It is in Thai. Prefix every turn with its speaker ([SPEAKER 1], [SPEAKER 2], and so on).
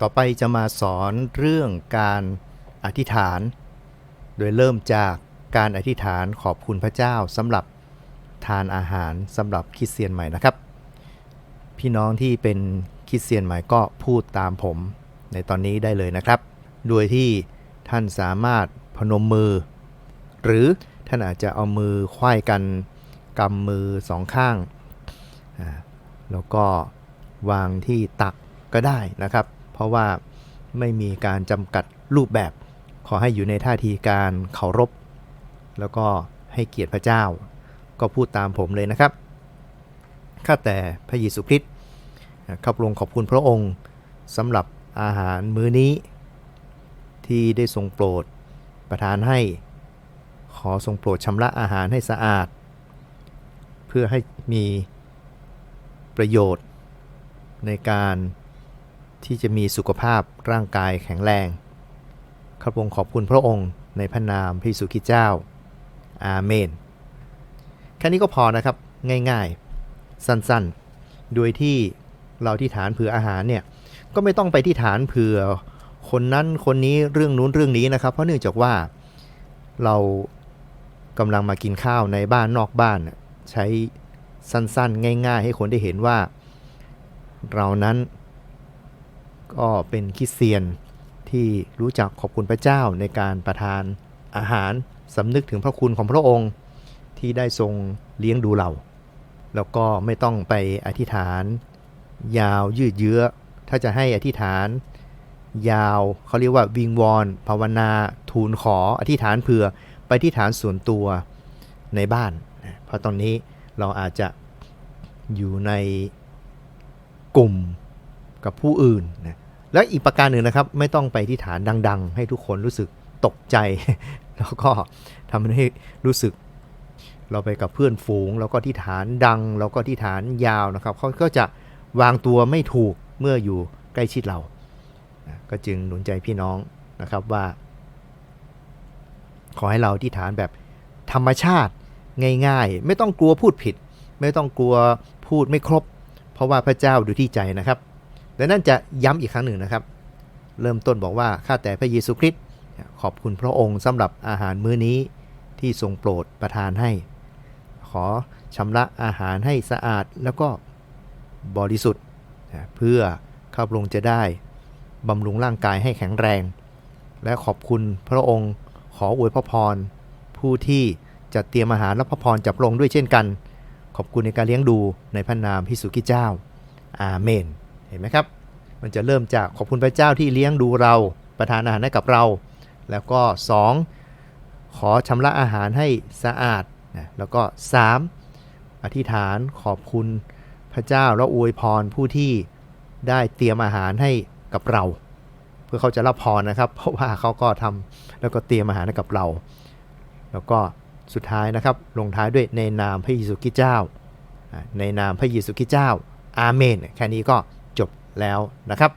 [SPEAKER 1] ต่อไปจะมาสอนเรื่องการอธิษฐาน โดยเริ่มจากการอธิษฐานขอบคุณพระเจ้าสำหรับทานอาหารสำหรับคริสเตียนใหม่นะครับ พี่น้องที่เป็นคริสเตียนใหม่ก็พูดตามผมในตอนนี้ได้เลยนะครับ โดยที่ท่านสามารถพนมมือ หรือท่านอาจจะเอามือควยกันกำมือสองข้าง แล้วก็วางที่ตักก็ได้นะครับ ราะว่าไม่มีการจำกัดรูปแบบ ขอให้อยู่ในท่าทีการเคารพ แล้วก็ให้เกียรติพระเจ้า ก็พูดตามผมเลยนะครับข้าแต่พระเยซูคริสต์ข้าพระองขอบคุณพระองค์สำหรับอาหารมื้อนี้ ที่ได้ทรงโปรดประทานให้ ขอทรงโปรดชำระอาหารให้สะอาด เพื่อให้มีประโยชน์ในการ ที่จะมีสุขภาพร่างกายแข็งแรงข้าพงค์ขอบคุณพระองค์ในพระนามพระเยซูคริตเจ้า อาเมน แค่นี้ก็พอนะครับ ง่ายๆ สั้นๆ โดยที่เราที่ฐานเผื่ออาหารเนี่ย ก็ไม่ต้องไปที่ฐานเผื่อคนนั้นคนนี้เรื่องนู้นเรื่องนี้นะครับ เพราะเนื่องจากว่าเรากำลังมากินข้าวในบ้านนอกบ้าน ใช้สั้นๆ ง่าย ๆ ให้คนได้เห็นว่า เรานั้น ก็เป็นคริสเตียนที่รู้จักขอบคุณพระเจ้าในการประทานอาหารสำนึกถึงพระคุณของพระองค์ที่ได้ทรงเลี้ยงดูเรา แล้วก็ไม่ต้องไปอธิษฐาน ยาวยืดเยื้อ ถ้าจะให้อธิษฐาน ยาวเขาเรียกว่าวิงวอนภาวนา ทูลขออธิษฐานเผื่อไปอธิษฐานส่วนตัวในบ้าน เพราะตอนนี้เราอาจจะอยู่ในกลุ่ม กับผู้อื่นนะและอีกประการหนึ่งนะครับ ไม่ต้องไปที่ฐานดัง ๆ ให้ทุกคนรู้สึกตกใจ แล้วก็ทำให้รู้สึก เราไปกับเพื่อนฝูง แล้วก็ที่ฐานดัง แล้วก็ที่ฐานยาวนะครับเขาก็จะวางตัวไม่ถูกเมื่ออยู่ใกล้ชิดเรา ก็จึงหนุนใจพี่น้องนะครับว่า ขอให้เราที่ฐานแบบธรรมชาติง่าย ๆ ไม่ต้องกลัวพูดผิด ไม่ต้องกลัวพูดไม่ครบ เพราะว่าพระเจ้าดูที่ใจนะครับ ดังนั้นจะย้ำอีกครั้งหนึ่งนะครับ เริ่มต้นบอกว่าข้าแต่พระเยซูคริสต์ขอบคุณพระองค์สำหรับอาหารมื้อนี้ที่ทรงโปรดประทานให้ ขอชำระอาหารให้สะอาดแล้วก็บริสุทธิ์เพื่อข้าพระองค์จะได้บำรุงร่างกายให้แข็งแรง และขอบคุณพระองค์ขออวยพระพร ผู้ที่จะเตรียมอาหารและพระพรจากพระองค์ด้วยเช่นกัน ขอบคุณในการเลี้ยงดูในพระนามพิสุกิเจ้า อาเมน เห็นไหมครับ มันจะเริ่มจากขอบคุณพระเจ้าที่เลี้ยงดูเราประทานอาหารให้กับเรา แล้วก็ 2. ขอชำระอาหารให้สะอาดนะแล้วก็ 3. อธิษฐานขอบคุณพระเจ้าและอวยพรผู้ที่ได้เตรียมอาหารให้กับเรา เพื่อเขาจะรับพรนะครับ เพราะว่าเขาก็ทำแล้วก็เตรียมอาหารให้กับเรา แล้วก็สุดท้ายนะครับลงท้ายด้วยในนามพระเยซูคริสต์เจ้า ในนามพระเยซูคริสต์เจ้าอาเมน แค่นี้ก็ แล้วนะครับ